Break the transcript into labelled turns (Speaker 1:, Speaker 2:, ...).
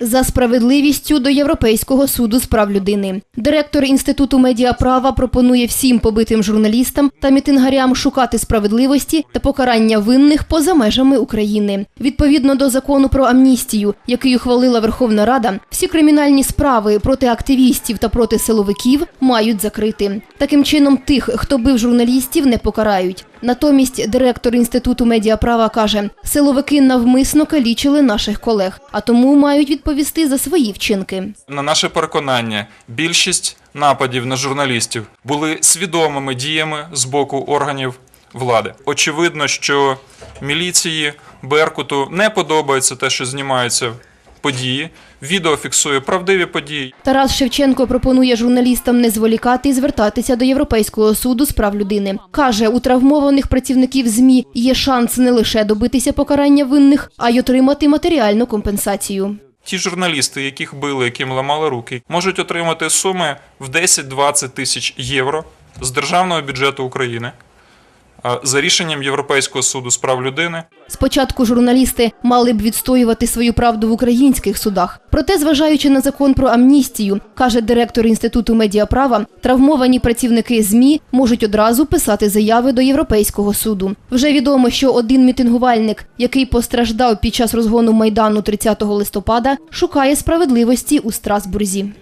Speaker 1: за справедливістю до Європейського суду з прав людини. Директор інституту медіаправа пропонує всім побитим журналістам та мітингарям шукати справедливості та покарання винних поза межами України. Відповідно до закону про амністію, який ухвалила Верховна Рада, всі кримінальні справи проти активістів та проти силовиків мають закрити. Таким чином, тих, хто бив журналістів, не покарають. Натомість директор інституту медіаправа каже, силовики навмисно калічили наших колег, а тому мають відповісти за свої вчинки.
Speaker 2: На наше переконання, більшість нападів на журналістів були свідомими діями з боку органів влади. Очевидно, що міліції Беркуту не подобається те, що знімаються події. Відео фіксує правдиві події.
Speaker 1: Тарас Шевченко пропонує журналістам не зволікати і звертатися до Європейського суду з прав людини. Каже, у травмованих працівників ЗМІ є шанс не лише добитися покарання винних, а й отримати матеріальну компенсацію.
Speaker 2: Ті журналісти, яких били, яким ламали руки, можуть отримати суми в 10-20 тисяч євро з державного бюджету України за рішенням Європейського суду з прав людини.
Speaker 1: Спочатку журналісти мали б відстоювати свою правду в українських судах. Проте, зважаючи на закон про амністію, каже директор інституту медіаправа, травмовані працівники ЗМІ можуть одразу писати заяви до Європейського суду. Вже відомо, що один мітингувальник, який постраждав під час розгону майдану 30 листопада, шукає справедливості у Страсбурзі.